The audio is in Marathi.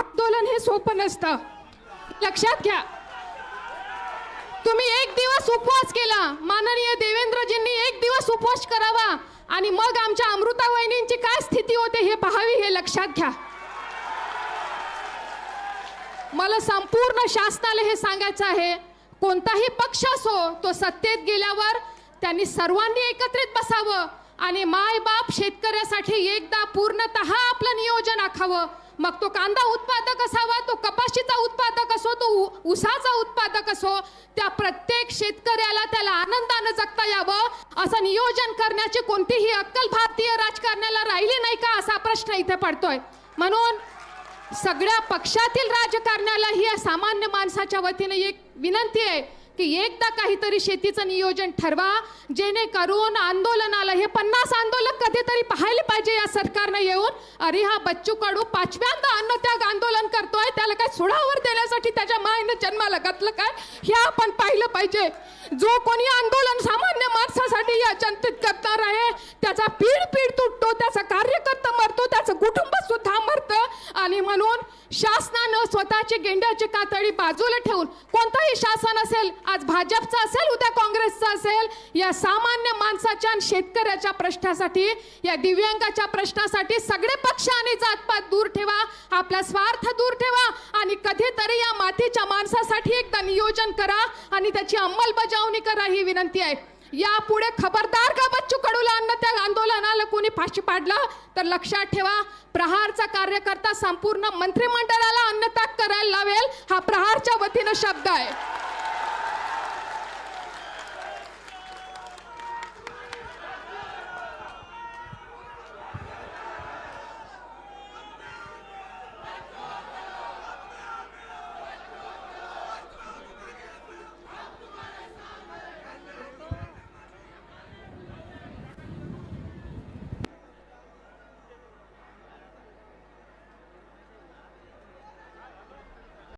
आंदोलन हे सोपं नसतं. लक्षात घ्या. तुम्ही एक दिवस उपवास केला. माननीय देवेंद्रजींनी एक दिवस उपवास करावा. आणि मग आमच्या अमृता वहिनींची काय स्थिती होते हे पाहावी हे लक्षात घ्या. मला संपूर्ण शासनाला हे सांगायचं आहे. कोणताही पक्ष असो तो सत्तेत गेल्यावर त्यांनी सर्वांनी एकत्रित बसावं. आणि माय बाप शेतकऱ्यासाठी एकदा पूर्णतः आपलं नियोजन आखावं. मग तो कांदा उत्पादक असावा तो कपाशीचा उत्पादक असो तो उसाचा उत्पादक असो त्या प्रत्येक शेतकऱ्याला त्याला आनंदानं जगता यावं असं नियोजन करण्याची कोणतीही अक्कल भारतीय राजकारण्याला राहिली नाही का असा प्रश्न इथे पडतोय. म्हणून सगळ्या पक्षातील राजकारण्याला ही सामान्य माणसाच्या वतीने एक विनंती आहे की एकदा काहीतरी शेतीचं नियोजन ठरवा जेणेकरून आंदोलनाला हे पन्नास आंदोलक कधीतरी पाहायला पाहिजे या सरकारनं येऊन अरे हा बच्चू कडू पाचव्यांदा अन्नत्याग आंदोलन करतोय त्याला काय सुडावर देण्यासाठी त्याच्या मायनं जन्माला घातलं काय? हे आपण पाहिलं पाहिजे. जो कोणी आंदोलन सामान्य माणसासाठी या जनतेत करणार आहे त्याचा पीड पीड तुटतो त्याचा कार्यकर्ता मरतो त्याचं कुटुंब सुद्धा मरतं. आणि म्हणून शासनानं स्वतःची गेंड्याची कातडी बाजूला ठेवून कोणताही शासन असेल आज भाजपचं असेल उद्या काँग्रेसचं असेल या सामान्य माणसाच्या आणि शेतकऱ्याच्या प्रश्नासाठी या दिव्यांगाच्या प्रश्नासाठी सगळे पक्ष आणि जातपात दूर ठेवा आपला स्वार्थ दूर ठेवा आणि कधीतरी या मातीच्या माणसासाठी एकदा नियोजन करा आणि त्याची अंमलबजावणी करा ही विनंती आहे. यापुढे खबरदार का मार्च पाडला पाडलं तर लक्षात ठेवा प्रहारचा कार्यकर्ता संपूर्ण मंत्रिमंडळाला अन्नत्याग करायला लावेल हा प्रहारच्या वतीनं शब्द आहे.